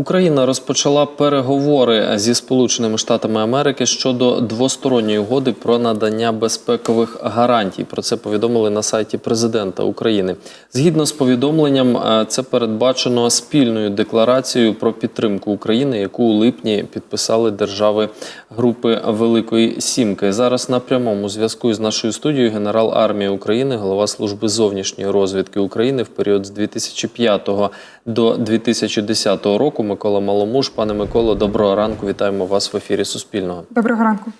Україна розпочала переговори зі Сполученими Штатами Америки щодо двосторонньої угоди про надання безпекових гарантій. Про це повідомили на сайті президента України. Згідно з повідомленням, е, це передбачено спільною декларацією про підтримку України, яку у липні підписали держави групи Великої Сімки. Зараз на прямому зв'язку з нашою студією генерал армії України, голова служби зовнішньої розвідки України в період з 2005 до 2010 року. Микола Маломуш. Пане Миколо, доброго ранку. Вітаємо вас в ефірі Суспільного. Доброго ранку.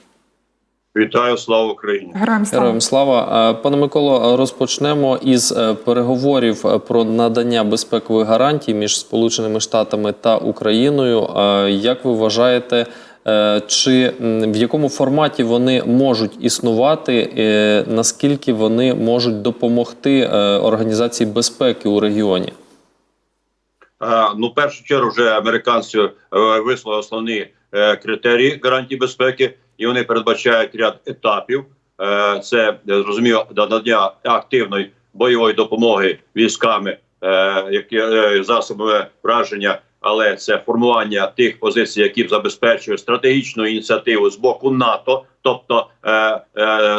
Вітаю, слава Україні! Героям слава. Героям слава. Пане Миколо, розпочнемо із е, переговорів е, про надання безпекових гарантій між Сполученими Штатами та Україною. Як ви вважаєте, е, чи в якому форматі вони можуть існувати? Наскільки вони можуть допомогти організації безпеки у регіоні? Е, Ну, в першу чергу, вже американці е, висловили основні е, критерії гарантії безпеки, і вони передбачають ряд етапів. Це зрозуміло надання активної бойової допомоги військами, які засобами враження, але це формування тих позицій, які забезпечують стратегічну ініціативу з боку НАТО, тобто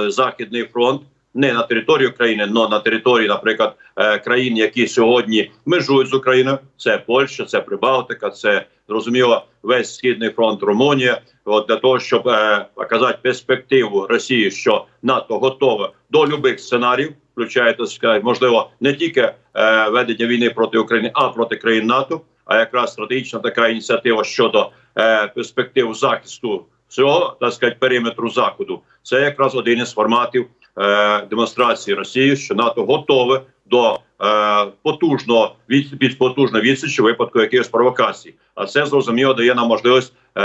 Західний фронт. Не на території України, але на території, наприклад, е, країн, які сьогодні межують з Україною. Це Польща, це Прибалтика, це зрозуміло весь східний фронт Румунія. От для того, щоб е, показати перспективу Росії, що НАТО готове до любих сценаріїв, включає можливо не тільки е, ведення війни проти України, а проти країн НАТО. А якраз стратегічна така ініціатива щодо е, перспектив захисту всього так сказати, периметру заходу. Це якраз один із форматів е, демонстрації Росії, що НАТО готове до е, потужного від, потужної відсічі випадку якихось провокацій. А це зрозуміло дає нам можливість е,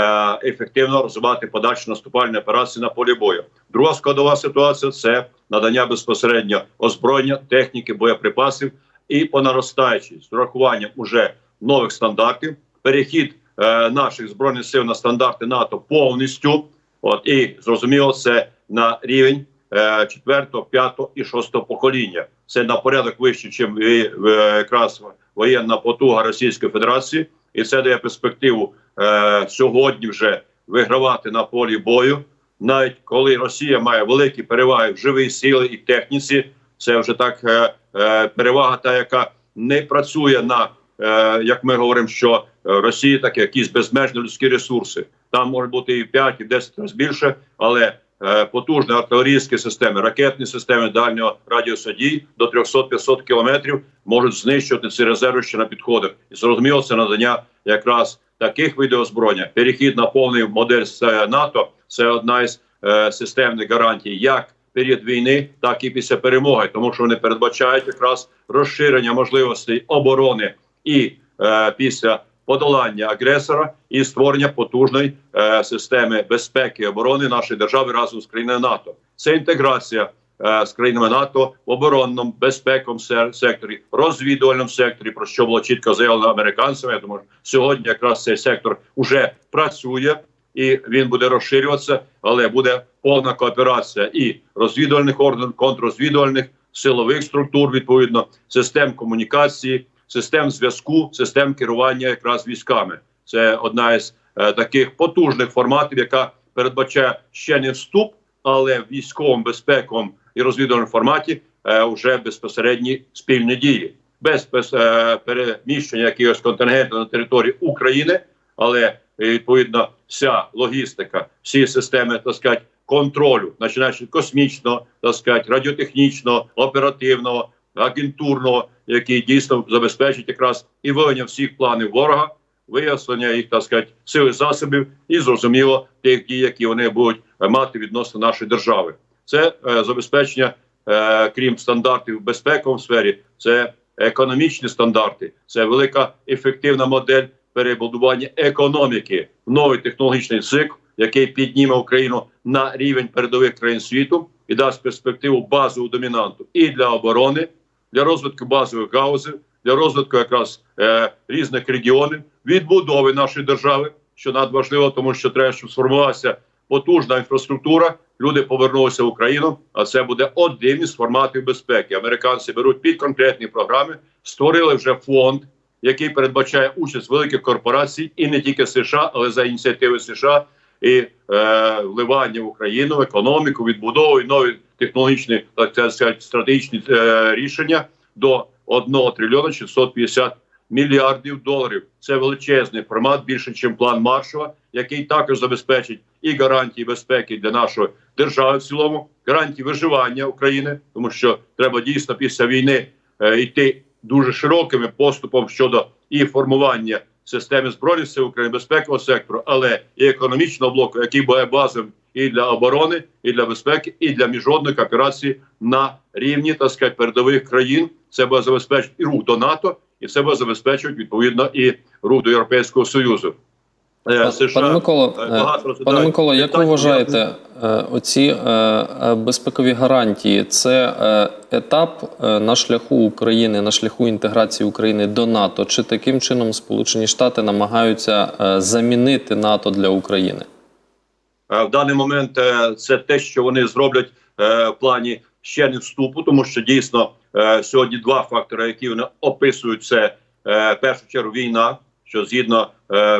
ефективно розвивати подальші наступальні операції на полі бою. Друга складова ситуація це надання безпосередньо озброєння, техніки, боєприпасів і по наростаючій з урахуванням уже нових стандартів, перехід е, наших збройних сил на стандарти НАТО повністю. От і зрозуміло, це на рівень четвертого, п'ятого і шостого покоління. Це на порядок вище, ніж якраз воєнна потуга Російської Федерації, і це дає перспективу е, сьогодні вже вигравати на полі бою. Навіть коли Росія має великі переваги в живій силі і техніці, це вже так е, е, перевага, та яка не працює на е, як ми говоримо, що е, Росії так якісь безмежні людські ресурси. Там може бути і 5, і 10 разів більше, але е, потужні артилерійські системи, ракетні системи дальнього радіусу дій до 300-500 кілометрів можуть знищувати ці резерви, що на підходах. І зрозуміло, це надання якраз таких видів озброєння. Перехід на повний модель з е, НАТО це одна із е, системних гарантій, як період війни, так і після перемоги, тому що вони передбачають якраз розширення можливостей оборони і е, після подолання агресора і створення потужної е, системи безпеки і оборони нашої держави разом з країною НАТО. Це інтеграція е, з країнами НАТО в оборонному безпековому секторі, розвідувальному секторі, про що було чітко заявлено американцями. Я думаю, сьогодні якраз цей сектор вже працює і він буде розширюватися, але буде повна кооперація і розвідувальних органів, контррозвідувальних силових структур, відповідно, систем комунікації, систем зв'язку, систем керування якраз військами. Це одна із е, таких потужних форматів, яка передбачає ще не вступ, але в військовому безпековому і розвідувальному форматі е, вже безпосередні спільні дії, без, без е, переміщення якогось контингенту на території України, але е, відповідно вся логістика, всі системи так сказати, контролю, починаючи космічного, так сказати, радіотехнічного, оперативного, агентурного, який дійсно забезпечить якраз і виведення всіх планів ворога, вияснення їх так сказати, сили засобів і зрозуміло тих дій, які вони будуть мати відносно нашої держави. Це е, забезпечення, е, крім стандартів в сфері, це економічні стандарти, це велика ефективна модель перебудування економіки в новий технологічний цикл, який підніме Україну на рівень передових країн світу і дасть перспективу базову домінанту і для оборони, для розвитку базових гаузів, для розвитку якраз е, різних регіонів, відбудови нашої держави, що надважливо, тому що треба, щоб сформувалася потужна інфраструктура. Люди повернулися в Україну, а це буде один із форматів безпеки. Американці беруть під конкретні програми, створили вже фонд, який передбачає участь великих корпорацій і не тільки США, але за ініціативи США і е, вливання в Україну, економіку, відбудову і нові технологічні так сказати, стратегічні е, рішення до 1 трильйона 650 мільярдів доларів. Це величезний формат, більше ніж план Маршова, який також забезпечить і гарантії безпеки для нашої держави в цілому, гарантії виживання України, тому що треба дійсно після війни е, йти дуже широким поступом щодо і формування системи збройних сил України, безпекового сектору, але і економічного блоку, який буде базовим і для оборони, і для безпеки, і для міжнародної кооперації на рівні так сказати, передових країн. Це буде забезпечити і рух до НАТО, і це буде забезпечувати відповідно і рух до Європейського Союзу. Е, США Пане Миколо, е, е, пане Миколо, як ви вважаєте, е, оці е, е, безпекові гарантії це е, етап е, на шляху України, на шляху інтеграції України до НАТО? Чи таким чином Сполучені Штати намагаються е, замінити НАТО для України? Е, В даний момент е, це те, що вони зроблять е, в плані ще не вступу, тому що дійсно сьогодні два фактори, які вони описують, це в першу чергу війна. Що згідно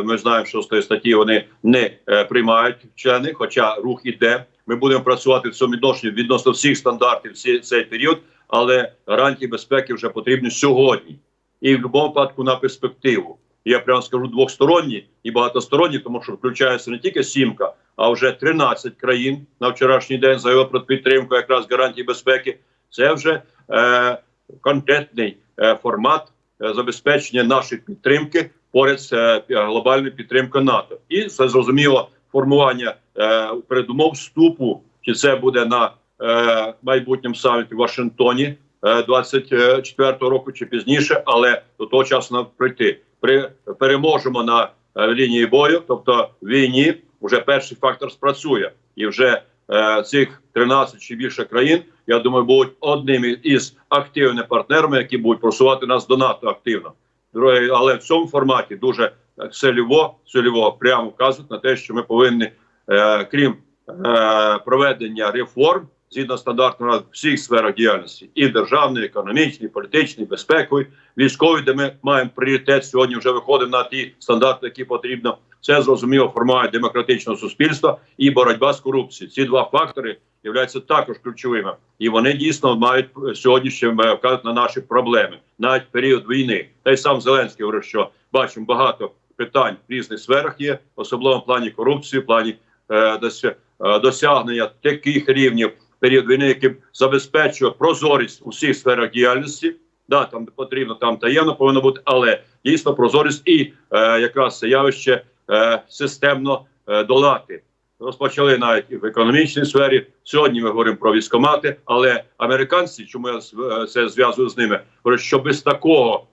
ми знаємо, що з тої статті вони не приймають члени, хоча рух іде. Ми будемо працювати в цьому відношенні відносно всіх стандартів всі, цей період, але гарантії безпеки вже потрібні сьогодні і в будь-якому випадку на перспективу. Я прямо скажу двосторонні і багатосторонні, тому що включається не тільки сімка, а вже 13 країн на вчорашній день заявили про підтримку якраз гарантій безпеки. Це вже е, конкретний е, формат е, забезпечення нашої підтримки поряд з е, глобальною підтримкою НАТО. І це зрозуміло формування е, передумов вступу, чи це буде на е, майбутньому саміті в Вашингтоні. е, 24-го року чи пізніше, але до того часу нам прийти. При переможемо на е, лінії бою, тобто війні, вже перший фактор спрацює, і вже е, цих 13 чи більше країн, я думаю, будуть одними із активними партнерами, які будуть просувати нас до НАТО активно. Друге, але в цьому форматі дуже цільово, цільово прямо вказують на те, що ми повинні, е, крім е, проведення реформ згідно стандартів на всіх сферах діяльності, і державної, економічної, політичної, безпекової, військової, де ми маємо пріоритет сьогодні. Вже виходимо на ті стандарти, які потрібно. Це зрозуміло формує демократичного суспільства і боротьба з корупцією. Ці два фактори являються також ключовими, і вони дійсно мають сьогодні ще е, вказати на наші проблеми, навіть в період війни. Та й сам Зеленський говорив, що бачимо багато питань в різних сферах є, особливо в плані корупції, в плані е, е, досягнення таких рівнів період війни, які забезпечує прозорість у всіх сферах діяльності. Да, там потрібно там таємно повинно бути, але дійсно прозорість і е, якраз явище е, системно е, долати. Розпочали навіть і в економічній сфері. Сьогодні ми говоримо про військомати, але американці, чому я е, це зв'язую з ними, говорять, що без такого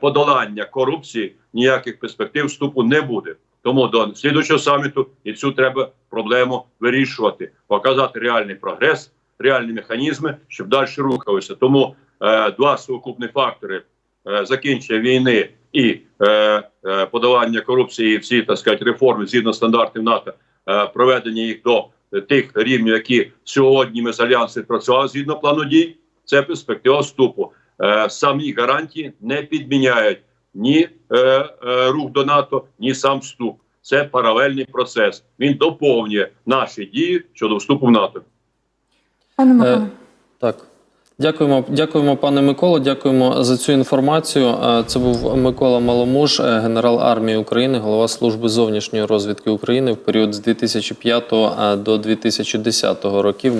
подолання корупції ніяких перспектив вступу не буде. Тому до слідуючого саміту і цю треба проблему вирішувати, показати реальний прогрес, реальні механізми, щоб далі рухалися. Тому е, два сукупні фактори е, закінчення війни і е, е, подолання корупції, і всі так сказати, реформи згідно стандартів НАТО, е, проведення їх до тих рівнів, які сьогодні ми з альянсом працювали згідно плану дій. Це перспектива вступу. Е, самі гарантії не підміняють ні е, е, рух до НАТО, ні сам вступ. Це паралельний процес. Він доповнює наші дії щодо вступу в НАТО. Пане Микола. Е, Так. Дякуємо, дякуємо, пане Миколо. Дякуємо за цю інформацію. Е, Це був Микола Маломуж, е, генерал армії України, голова служби зовнішньої розвідки України в період з 2005 до 2010 років.